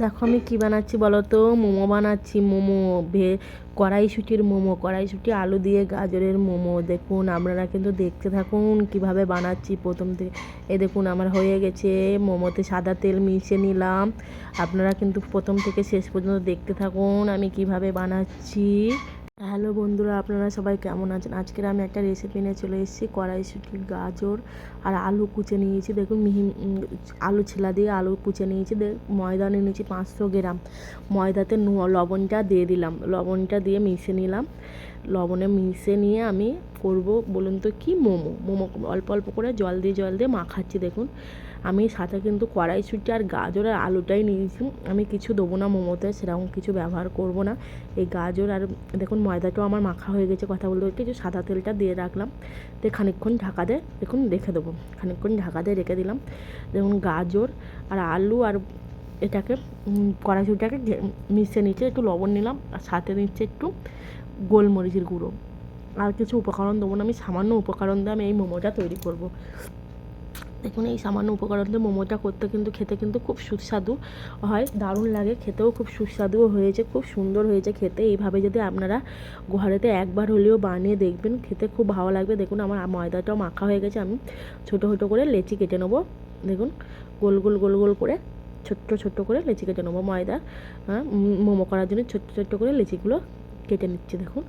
দেখো আমি কী বানাচ্ছি বলো তো মোমো বানাচ্ছি, মোমো ভে, কড়াইশুটির মোমো, কড়াইশুটি, আলু দিয়ে গাজরের মোমো। দেখুন, আপনারা কিন্তু দেখতে থাকুন কীভাবে বানাচ্ছি প্রথম থেকে। এ দেখুন, আমার হয়ে গেছে। মোমোতে সাদা তেল মিশিয়ে নিলাম। আপনারা কিন্তু প্রথম থেকে শেষ পর্যন্ত দেখতে থাকুন আমি কীভাবে বানাচ্ছি। হ্যালো বন্ধুরা, আপনারা সবাই কেমন আছেন? আজকের আমি একটা রেসিপি নিয়ে চলে এসেছি, কড়াইশুটি, গাজর আর আলু কুচে নিয়েছি। দেখুন, মিহি আলু ছেলা দিয়ে আলু কুচে নিয়েছি। দে- ময়দা নিয়ে নিয়েছি পাঁচশো গ্রাম। ময়দাতে নু- লবণটা দিয়ে দিলাম। লবণটা দিয়ে মিশে নিলাম। লবণে মিশে নিয়ে আমি করব, বলুন তো কি, মোমো। মোমো অল্প অল্প করে জল দিয়ে জল দিয়ে মাখাচ্ছি, দেখুন। আমি সাথে কিন্তু কড়াইশুটি আর গাজর আর আলুটাই নিয়েছি। আমি কিছু দেবো না মোমোতে, সেরকম কিছু ব্যবহার করব না। এই গাজর আর, দেখুন ময়দাটাও আমার মাখা হয়ে গেছে, কথা বলতে বলতে। কিছু সাদা তেলটা দিয়ে রাখলাম, দিয়ে খানিকক্ষণ ঢাকা দিয়ে দেখুন রেখে দেবো। খানিকক্ষণ ঢাকা দিয়ে রেখে দিলাম। দেখুন গাজর আর আলু আর এটাকে ঘে- মিশিয়ে নিচ্ছে একটু লবণ নিলাম আর সাথে নিচ্ছে একটু গোলমরিচের গুঁড়ো। আর কিছু উপকরণ দেবো না, আমি সামান্য উপকরণ দিয়ে আমি এই মোমোটা তৈরি করব। দেখুন এই সামান্য উপকরণ দিয়ে মোমোটা করতে কিন্তু খেতে কিন্তু খুব সুস্বাদু হয়। দারুণ লাগে খেতেও খুব সুস্বাদুও হয়েছে খুব সুন্দর হয়েছে খেতে। এইভাবে যদি আপনারা ঘরেতে একবার হলেও বানিয়ে দেখবেন খেতে খুব ভালো লাগবে। দেখুন আমার ময়দাটাও মাখা হয়ে গেছে আমি ছোটো ছোটো করে লেচি কেটে নেব। দেখুন গোল গোল গোল গোল করে ছোট্ট ছোট্ট করে লেচি কেটে নেব ময়দা। হ্যাঁ, মোমো করার জন্য ছোট্ট ছোট্ট করে লেচিগুলো কেটে নিচ্ছি দেখুন।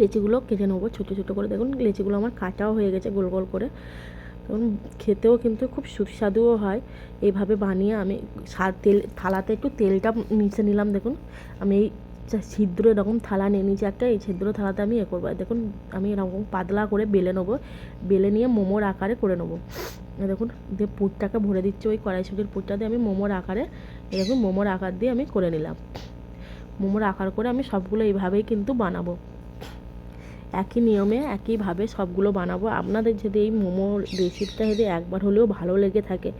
লেচিগুলো কেটে নেব ছোটো ছোটো করে। দেখুন লেচিগুলো আমার কাটাও হয়ে গেছে গোল গোল করে। এবং খেতেও কিন্তু খুব সুস্বাদুও হয়। এইভাবে বানিয়ে আমি সা- তেল, থালাতে একটু তেলটা মিশে নিলাম দেখুন। আমি এই ছিদ্র এরকম থালা নিয়ে, নিচে একটা এই ছিদ্র থালাতে আমি এ করব। দেখুন, আমি এরকম পাতলা করে বেলে নেব। বেলে নিয়ে মোমোর আকারে করে নেব। দেখুন যে পুরটাকে ভরে দিচ্ছি ওই কড়াইশুটির পুরটা দিয়ে আমি মোমোর আকারে। এরকম মোমোর আকার দিয়ে আমি করে নিলাম। মোমোর আকার করে আমি সবগুলো এইভাবেই কিন্তু বানাবো। একই নিয়মে, একইভাবে সবগুলো বানাবো। আপনাদের যদি এই মোমোর রেসিপিটা যদি একবার হলেও ভালো লেগে থাকে,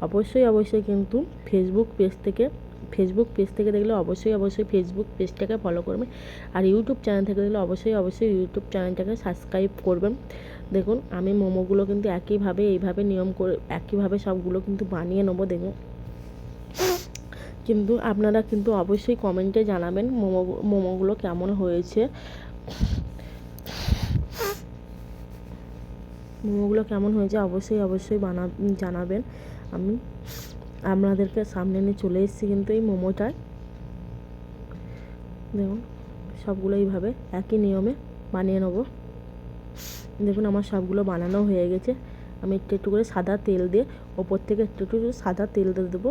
অবশ্যই অবশ্যই কিন্তু ফেসবুক পেজ থেকে ফেসবুক পেজ থেকে দেখলে অবশ্যই অবশ্যই ফেসবুক পেজটাকে ফলো করবেন। আর ইউটিউব চ্যানেল থেকে দেখলে অবশ্যই অবশ্যই ইউটিউব চ্যানেলটাকে সাবস্ক্রাইব করবেন। দেখুন, আমি মোমোগুলো কিন্তু একইভাবে, এইভাবে নিয়ম করে, একইভাবে সবগুলো কিন্তু বানিয়ে নেব, দেখুন। কিন্তু আপনারা কিন্তু অবশ্যই কমেন্টে জানাবেন মোমো, মোমোগুলো কেমন হয়েছে। মোমোগুলো কেমন হয়েছে অবশ্যই অবশ্যই বানা, জানাবেন। আমি আপনাদেরকে সামনে নিয়ে চলে এসেছি কিন্তু এই মোমোটায় দেখুন, সবগুলো এইভাবে একই নিয়মে বানিয়ে নেব। দেখুন, আমার সবগুলো বানানো হয়ে গেছে। আমি একটু একটু করে সাদা তেল দিয়ে ওপর থেকে একটু একটু সাদা তেল দিয়ে দেবো।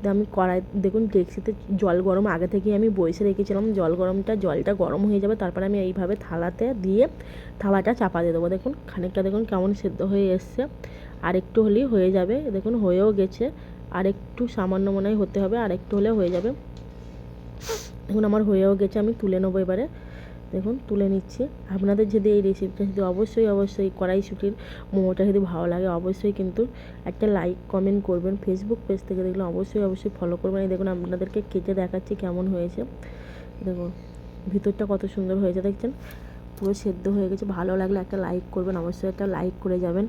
দিয়ে আমি কড়াই, দেখুন ডেক্সিতে জল গরম, আগে থেকেই আমি বসে রেখেছিলাম, জল গরমটা, জলটা গরম হয়ে যাবে, তারপরে আমি এইভাবে থালাতে দিয়ে থালাটা চাপা দিয়ে দেবো। দেখুন খানিকটা দেখুন কেমন সেদ্ধ হয়ে এসছে। আর একটু হলেই হয়ে যাবে, দেখুন হয়েও গেছে। আর একটু সামান্য মনে হতে হবে, আর একটু হলে হয়ে যাবে। দেখুন আমার হয়েও গেছে, আমি তুলে নেব এবারে। দেখুন, তুলে নিচ্ছি। আপনাদের যদি এই রেসিপিটা যদি অবশ্যই অবশ্যই কড়াইশুটির মোমোটা যদি ভালো লাগে, অবশ্যই কিন্তু একটা লাইক কমেন্ট করবেন। ফেসবুক পেজ থেকে দেখলে অবশ্যই অবশ্যই ফলো করবেন। এই দেখুন, আপনাদেরকে কেটে দেখাচ্ছি কেমন হয়েছে। দেখুন, ভিতরটা কত সুন্দর হয়েছে, দেখছেন? পুরো সেদ্ধ হয়ে গেছে। ভালো লাগলে একটা লাইক করবেন। অবশ্যই একটা লাইক করে যাবেন।